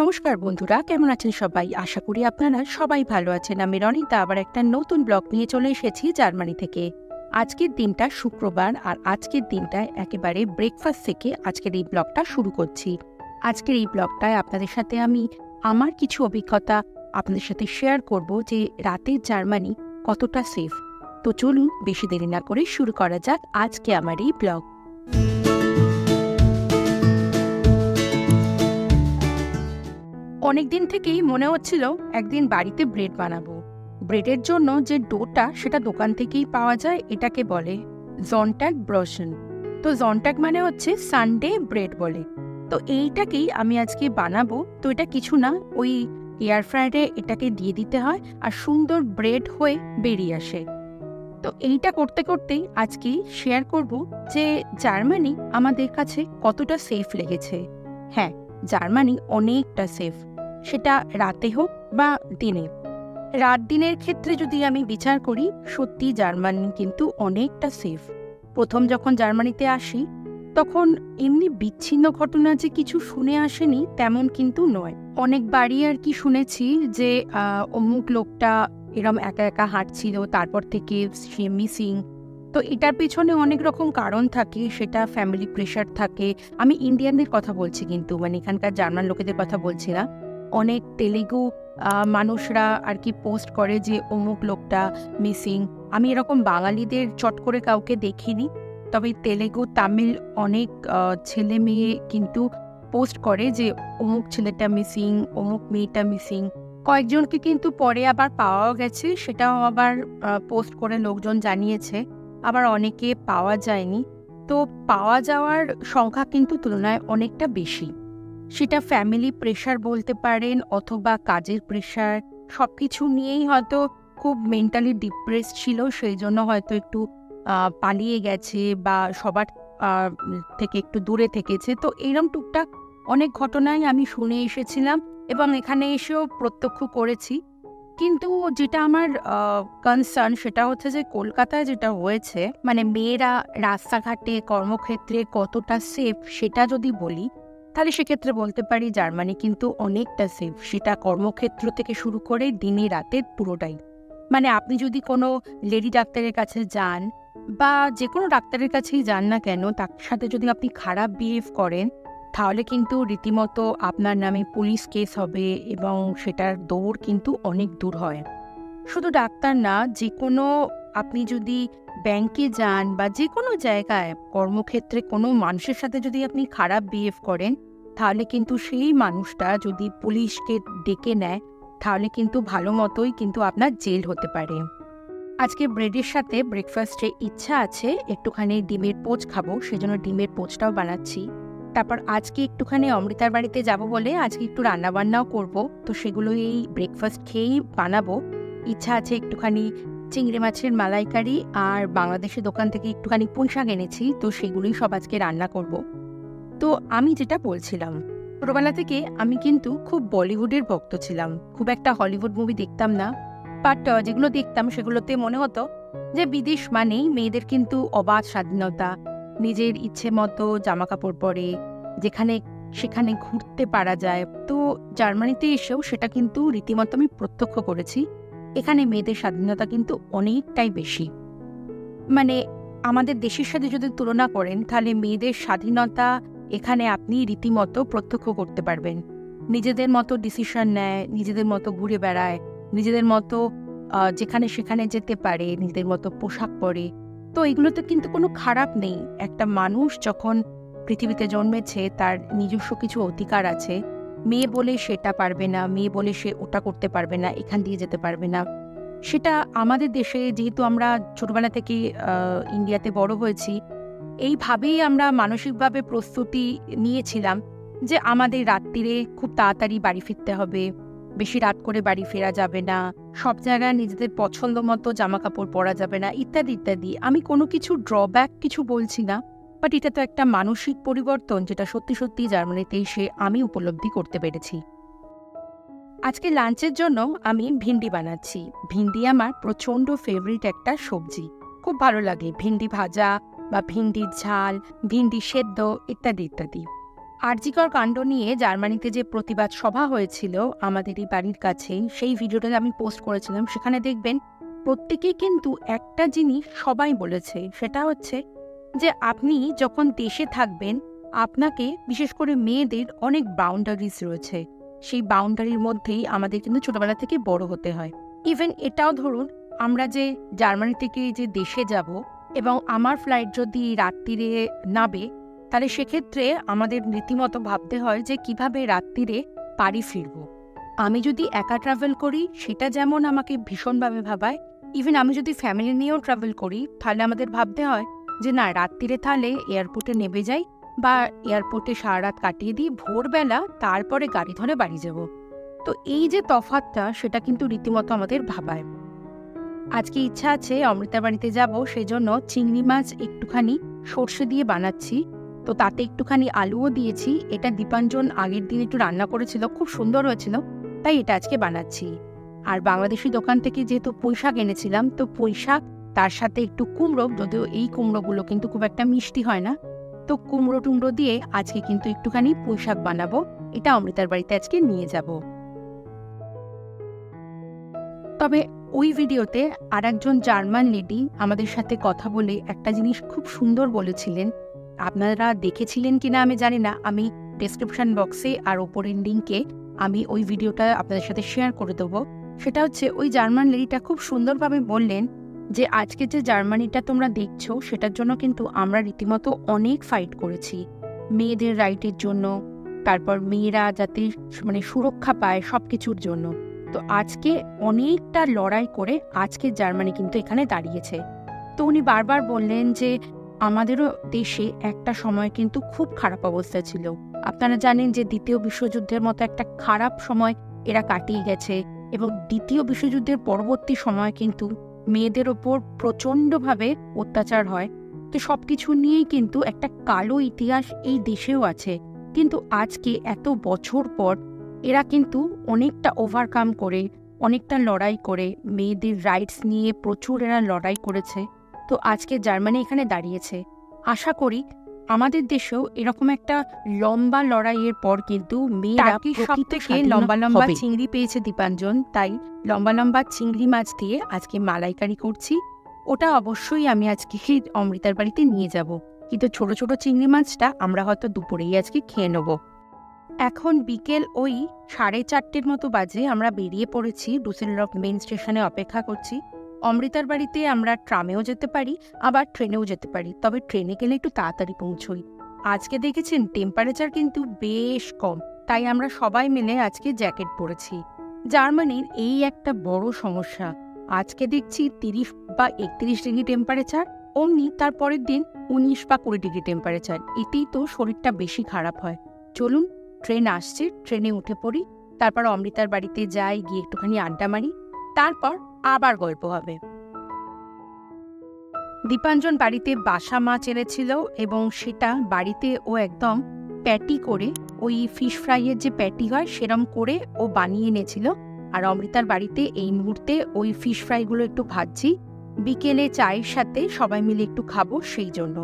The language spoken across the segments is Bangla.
নমস্কার বন্ধুরা, কেমন আছেন সবাই? আশা করি আপনারা সবাই ভালো আছেন। আমি রনিতা, আবার একটা নতুন ব্লগ নিয়ে চলে এসেছি জার্মানি থেকে। আজকের দিনটা শুক্রবার, আর আজকের দিনটায় একেবারে ব্রেকফাস্ট থেকে আজকের এই ব্লগটা শুরু করছি। আজকের এই ব্লগটায় আপনাদের সাথে আমি আমার কিছু অভিজ্ঞতা আপনাদের সাথে শেয়ার করব যে রাতের জার্মানি কতটা সেফ তো চলুন, বেশি দেরি না করে শুরু করা যাক আজকে আমার এই ব্লগ। অনেক দিন থেকেই মনে হচ্ছিল একদিন বাড়িতে ব্রেড বানাবো। ব্রেডের জন্য যে ডোটা সেটা দোকান থেকেই পাওয়া যায়, এটাকে বলে জনট্যাগ ব্রশন। তো জনট্যাগ মানে হচ্ছে সানডে ব্রেড বলে। তো এইটাকেই আমি আজকে বানাবো। তো এটা কিছু না, ওই এয়ার ফ্রায়ারে এটাকে দিয়ে দিতে হয় আর সুন্দর ব্রেড হয়ে বেরিয়ে আসে। তো এইটা করতে করতেই আজকে শেয়ার করব যে জার্মানি আমাদের কাছে কতটা সেফ লেগেছে। হ্যাঁ জার্মানি অনেকটা সেফ। সেটা রাতে হোক বা দিনে। রাত দিনের ক্ষেত্রে যদি আমি বিচার করি সত্যি জার্মানি কিন্তু অনেকটা সেফ প্রথম যখন জার্মানিতে আসি, তখন এমনি বিচ্ছিন্ন ঘটনা যে কিছু শুনে আসেনি, তেমন কিন্তু নয়। অনেক বাড়ি আর কি শুনেছি যে অমুক লোকটা এরম একা একা হাঁটছিল, তারপর থেকে সে মিসিং তো এটার পেছনে অনেক রকম কারণ থাকে, সেটা ফ্যামিলি প্রেশার থাকে। আমি ইন্ডিয়ানদের কথা বলছি কিন্তু মানে এখানকার জার্মান লোকেদের কথা বলছি না। অনেক তেলেগু মানুষরা আর কি পোস্ট করে যে অমুক লোকটা মিসিং আমি এরকম বাঙালিদের চট করে কাউকে দেখিনি, তবে তেলেগু, তামিল অনেক ছেলে মেয়ে কিন্তু পোস্ট করে যে অমুক ছেলেটা মিসিং অমুক মেয়েটা মিসিং কয়েকজনকে কিন্তু পরে আবার পাওয়াও গেছে, সেটাও আবার পোস্ট করে লোকজন জানিয়েছে, আবার অনেকে পাওয়া যায়নি। তো পাওয়া যাওয়ার সংখ্যা কিন্তু তুলনায় অনেকটা বেশি। সেটা ফ্যামিলি প্রেশার বলতে পারেন অথবা কাজের প্রেশার সব কিছু নিয়েই হয়তো খুব মেন্টালি ডিপ্রেস ছিল সেই জন্য হয়তো একটু পালিয়ে গেছে বা সবার থেকে একটু দূরে থেকেছে। তো এইরকম টুকটাক অনেক ঘটনাই আমি শুনে এসেছিলাম এবং এখানে এসেও প্রত্যক্ষ করেছি। কিন্তু যেটা আমার কনসার্ন সেটা হচ্ছে যে কলকাতায় যেটা হয়েছে মানে মেয়েরা রাস্তাঘাটে কর্মক্ষেত্রে কতটা সেফ সেটা যদি বলি তাহলে সেক্ষেত্রে বলতে পারি জার্মানি কিন্তু অনেকটা সেফ সেটা কর্মক্ষেত্র থেকে শুরু করে দিনে রাতে পুরোটাই। মানে আপনি যদি কোনো লেডি ডাক্তারের কাছে যান বা যে কোনো ডাক্তারের কাছেই যান না কেন, তার সাথে যদি আপনি খারাপ বিহেভ করেন, তাহলে কিন্তু রীতিমতো আপনার নামে পুলিশ কেস হবে এবং সেটার দৌড় কিন্তু অনেক দূর হয়। শুধু ডাক্তার না যে কোনো আপনি যদি ব্যাংকে যান বা যে কোনো জায়গায় কর্মক্ষেত্রে কোনো মানুষের সাথে যদি আপনি খারাপ বিহেভ করেন, তাহলে কিন্তু সেই মানুষটা যদি পুলিশকে ডেকে নেয়, তাহলে কিন্তু ভালো মতোই কিন্তু আপনার জেল হতে পারে। আজকে ব্রেডের সাথে ব্রেকফাস্টে ইচ্ছা আছে, একটুখানি ডিমের পোচ খাব, সেজন্য ডিমের পোচটাও বানাচ্ছি। তারপর আজকে একটুখানি অমৃতার বাড়িতে যাব বলে আজকে একটু রান্নাবান্নাও করব, তো সেগুলো এই ব্রেকফাস্ট খেয়েই বানাবো। ইচ্ছা আছে একটুখানি চিংড়ি মাছের মালাইকারি আর বাংলাদেশের দোকান থেকে একটুখানি পুঁই শাক এনেছি, তো সেগুলোই সব আজকে রান্না করব। তো আমি যেটা বলছিলাম, ছোটবেলা থেকে আমি কিন্তু খুব বলিউডের ভক্ত ছিলাম। খুব একটা হলিউড মুভি দেখতাম না বাট যেগুলো দেখতাম সেগুলোতে মনে হতো যে বিদেশ মানেই মেয়েদের কিন্তু অবাধ স্বাধীনতা, নিজের ইচ্ছে মতো জামা কাপড় পরে, যেখানে, সেখানে ঘুরতে পারা যায়। তো জার্মানিতে এসেও সেটা কিন্তু রীতিমতো আমি প্রত্যক্ষ করেছি। এখানে মেয়েদের স্বাধীনতা কিন্তু অনেকটাই বেশি। মানে আমাদের দেশের সাথে যদি তুলনা করেন, তাহলে মেয়েদের স্বাধীনতা এখানে আপনি রীতিমতো প্রত্যক্ষ করতে পারবেন। নিজেদের মতো ডিসিশন নেয়, নিজেদের মতো ঘুরে বেড়ায়, নিজেদের মতো যেখানে সেখানে যেতে পারে, নিজেদের মতো পোশাক পরে। তো এগুলোতে কিন্তু কোনো খারাপ নেই। একটা মানুষ যখন পৃথিবীতে জন্মেছে, তার নিজস্ব কিছু অধিকার আছে মেয়ে বলে সেটা পারবে না, মেয়ে বলে সে ওটা করতে পারবে না, এখান দিয়ে যেতে পারবে না। সেটা আমাদের দেশে যেহেতু আমরা ছোটবেলা থেকে ইন্ডিয়াতে বড় হয়েছি, এইভাবেই আমরা মানসিকভাবে প্রস্তুতি নিয়েছিলাম যে আমাদের রাত্রিরে খুব তাড়াতাড়ি বাড়ি ফিরতে হবে, বেশি রাত করে বাড়ি ফেরা যাবে না, সব জায়গায় নিজেদের পছন্দ মতো জামা কাপড় পরা যাবে না, ইত্যাদি ইত্যাদি। আমি কোনো কিছু ড্রব্যাক কিছু বলছি না। বাট এটা তো একটা মানসিক পরিবর্তন যেটা সত্যি সত্যি জার্মানিতে এসে আমি উপলব্ধি করতে পেরেছি। আজকে লাঞ্চের জন্য আমি ভিন্ডি বানাচ্ছি। ভিন্ডি আমার প্রচণ্ড ফেভারিট একটা সবজি। খুব ভালো লাগে। ভিন্ডি ভাজা বা ভিন্ডির ঝাল, ভিন্ডি সেদ্ধ ইত্যাদি ইত্যাদি। আরজিকর কাণ্ড নিয়ে জার্মানিতে যে প্রতিবাদ সভা হয়েছিল আমাদের এই বাড়ির কাছে, সেই ভিডিওটা আমি পোস্ট করেছিলাম। সেখানে দেখবেন প্রত্যেকেই কিন্তু একটা জিনিস সবাই বলেছে। সেটা হচ্ছে যে আপনি যখন দেশে থাকবেন, আপনাকে বিশেষ করে মেয়েদের অনেক বাউন্ডারিজ রয়েছে। সেই বাউন্ডারির মধ্যেই আমাদের কিন্তু ছোটবেলা থেকে বড় হতে হয়। ইভেন এটাও ধরুন, আমরা যে জার্মানি থেকে যে দেশে যাব এবং আমার ফ্লাইট যদি রাত্রিরে নাবে তাহলে সেক্ষেত্রে আমাদের রীতিমতো ভাবতে হয় যে কীভাবে রাত্রিরে বাড়ি ফিরব। আমি যদি একা ট্রাভেল করি, সেটা যেমন আমাকে ভীষণভাবে ভাবায় ইভেন আমি যদি ফ্যামিলি নিয়েও ট্রাভেল করি, তাহলে আমাদের ভাবতে হয় যে না, রাত্রিরে তাহলে এয়ারপোর্টে নেমে যাই বা এয়ারপোর্টে সারা রাত কাটিয়ে দিই, ভোরবেলা তারপরে গাড়ি ধরে বাড়ি যাব। তো এই যে তফাতটা সেটা কিন্তু রীতিমতো আমাদের ভাবায়। আজকে ইচ্ছা আছে অমৃতা বাড়িতে যাব, সেজন্য চিংড়ি মাছ একটুখানি সর্ষে দিয়ে বানাচ্ছি। তো তাতে একটুখানি আলুও দিয়েছি। এটা দীপাঞ্জন আগের দিন একটু রান্না করেছিল, খুব সুন্দর হয়েছিল, তাই এটা আজকে বানাচ্ছি। আর বাংলাদেশি দোকান থেকে যেহেতু পুঁইশাক এনেছিলাম, তো পুঁইশাক তার সাথে একটু কুমড়ো, যদিও এই কুমড়োগুলো কিন্তু খুব একটা মিষ্টি হয় না। তো কুমড়ো টুমড়ো দিয়ে আজকে কিন্তু একটুখানি পোশাক বানাবো। এটা অমৃতার বাড়িতে আজকে নিয়ে যাব। তবে ওই ভিডিওতে আর একজন জার্মান লেডি আমাদের সাথে কথা বলে একটা জিনিস খুব সুন্দর বলেছিলেন। আপনারা দেখেছিলেন কিনা আমি জানি না। আমি ডেসক্রিপশন বক্সে আর ওপরের লিঙ্কে আমি ওই ভিডিওটা আপনাদের সাথে শেয়ার করে দেবো। সেটা হচ্ছে ওই জার্মান লেডিটা খুব সুন্দরভাবে বললেন যে আজকে যে জার্মানিটা তোমরা দেখছ, সেটার জন্য কিন্তু আমরা রীতিমতো অনেক ফাইট করেছি। মেয়েদের রাইটের জন্য, তারপর মেয়েরা যাতে মানে সুরক্ষা পায় সব কিছুর জন্য। তো আজকে অনেকটা লড়াই করে আজকে জার্মানি কিন্তু এখানে দাঁড়িয়েছে। তো উনি বারবার বললেন যে, আমাদেরও দেশে একটা সময় কিন্তু খুব খারাপ অবস্থা ছিল। আপনারা জানেন যে দ্বিতীয় বিশ্বযুদ্ধের মতো একটা খারাপ সময় এরা কাটিয়ে গেছে এবং দ্বিতীয় বিশ্বযুদ্ধের পরবর্তী সময় কিন্তু মেয়েদের ওপর প্রচণ্ডভাবে অত্যাচার হয়। তো সব কিছু নিয়েই কিন্তু একটা কালো ইতিহাস এই দেশেও আছে। কিন্তু আজকে এত বছর পর এরা কিন্তু অনেকটা ওভারকাম করে, অনেকটা লড়াই করে, মেয়েদের রাইটস নিয়ে প্রচুর এরা লড়াই করেছে। তো আজকে জার্মানি এখানে দাঁড়িয়েছে। আশা করি আমাদের দেশেও এরকম একটা লম্বা লড়াইয়ের পর কিন্তু মেয়েরা সব থেকে লম্বা লম্বা চিংড়ি পেয়েছে দীপাঞ্জন তাই লম্বা লম্বা চিংড়ি মাছ দিয়ে আজকে মালাইকারি করছি। ওটা অবশ্যই আমি আজকে অমৃতার বাড়িতে নিয়ে যাব। কিন্তু ছোট ছোট চিংড়ি মাছটা আমরা হয়তো দুপুরেই আজকে খেয়ে নেব। এখন বিকেল ওই সাড়ে চারটের মতো বাজে আমরা বেরিয়ে পড়েছি ডুসেলডর্ফ মেন স্টেশনে অপেক্ষা করছি। অমৃতার বাড়িতে আমরা ট্রামেও যেতে পারি, আবার ট্রেনেও যেতে পারি। তবে ট্রেনে গেলে একটু তাড়াতাড়ি পৌঁছই। আজকে দেখেছেন টেম্পারেচার কিন্তু বেশ কম, তাই আমরা সবাই মিলে আজকে জ্যাকেট পরেছি। জার্মানির এই একটা বড় সমস্যা। আজকে দেখছি তিরিশ বা একত্রিশ ডিগ্রি টেম্পারেচার অমনি তার পরের দিন উনিশ বা কুড়ি ডিগ্রি টেম্পারেচার এতেই তো শরীরটা বেশি খারাপ হয়। চলুন, ট্রেন আসছে, ট্রেনে উঠে পড়ি, তারপর অমৃতার বাড়িতে যাই, গিয়ে একটুখানি আড্ডা মারি, তারপর আবার গল্প হবে। দীপাঞ্জন বাড়িতে বাসা মাছ এনেছিল এবং সেটা বাড়িতে ও একদম প্যাটি করে, ওই ফিশ ফ্রাইয়ের যে প্যাটি হয় সেরম করে ও বানিয়ে এনেছিল। আর অমৃতার বাড়িতে এই মুহূর্তে ওই ফিশ ফ্রাইগুলো একটু ভাজছি। বিকেলে চায়ের সাথে সবাই মিলে একটু খাব সেই জন্য।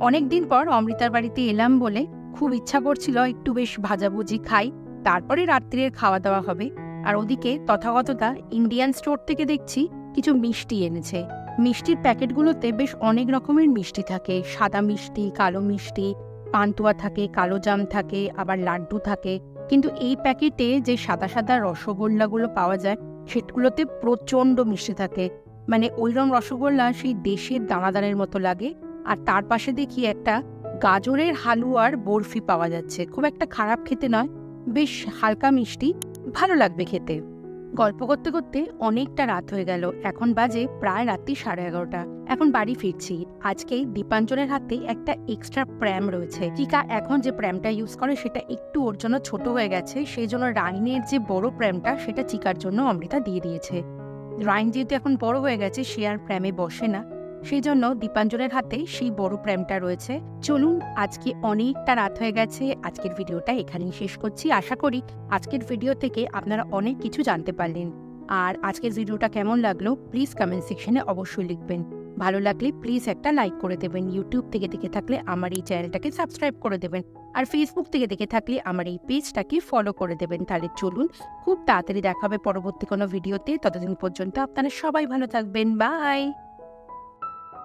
অনেক দিন পর অমৃতার বাড়িতে এলাম বলে খুব ইচ্ছা করছিল একটু বেশ ভাজাভুজি খাই, তারপরে রাত্রির খাওয়া দাওয়া হবে। আর ওদিকে তথাগততা ইন্ডিয়ান স্টোর থেকে দেখছি কিছু মিষ্টি এনেছে। মিষ্টির প্যাকেটগুলোতে বেশ অনেক রকমের মিষ্টি থাকে। সাদা মিষ্টি, কালো মিষ্টি, পান্তুয়া থাকে, কালো জাম থাকে, আবার লাড্ডু থাকে। কিন্তু এই প্যাকেটে যে সাদা সাদা রসগোল্লাগুলো পাওয়া যায়, সেগুলোতে প্রচণ্ড মিষ্টি থাকে। মানে ওইরকম রসগোল্লা সেই দেশের দানাদানের মতো লাগে। আর তার পাশে দেখি একটা গাজরের হালুয়ার বরফি পাওয়া যাচ্ছে। খুব একটা খারাপ খেতে নয়, বেশ হালকা মিষ্টি। ভালো লাগবে খেতে। গল্প করতে করতে অনেকটা রাত হয়ে গেল। এখন বাজে প্রায় রাত্রি সাড়ে এগারোটা। এখন বাড়ি ফিরছি। আজকে দীপাঞ্জনের হাতে একটা এক্সট্রা প্র্যাম রয়েছে। চিকা এখন যে প্র্যামটা ইউজ করে সেটা একটু ওর জন্য ছোট হয়ে গেছে। সেই জন্য রাইনের যে বড় প্র্যামটা সেটা চিকার জন্য অমৃতা দিয়ে দিয়েছে। রাইন যেহেতু এখন বড় হয়ে গেছে, সে আর প্র্যামে বসে না। সেই জন্য দীপাঞ্জনের হাতে সেই বড় প্রেমটা রয়েছে। চলুন, আজকে অনেকটা রাত হয়ে গেছে। আজকের ভিডিওটা এখানেই শেষ করছি। আশা করি আজকের ভিডিও থেকে আপনারা অনেক কিছু জানতে পারলেন। আর আজকের ভিডিওটা কেমন লাগল প্লিজ কমেন্ট সেকশনে অবশ্যই লিখবেন। ভালো লাগলে প্লিজ একটা লাইক করে দেবেন। ইউটিউব থেকে দেখে থাকলে আমার এই চ্যানেলটাকে সাবস্ক্রাইব করে দেবেন। আর ফেসবুক থেকে দেখে থাকলে আমার এই পেজটাকে ফলো করে দেবেন। তাহলে চলুন, খুব তাড়াতাড়ি দেখাবে পরবর্তী কোনো ভিডিওতে। ততদিন পর্যন্ত আপনারা সবাই ভালো থাকবেন। বাই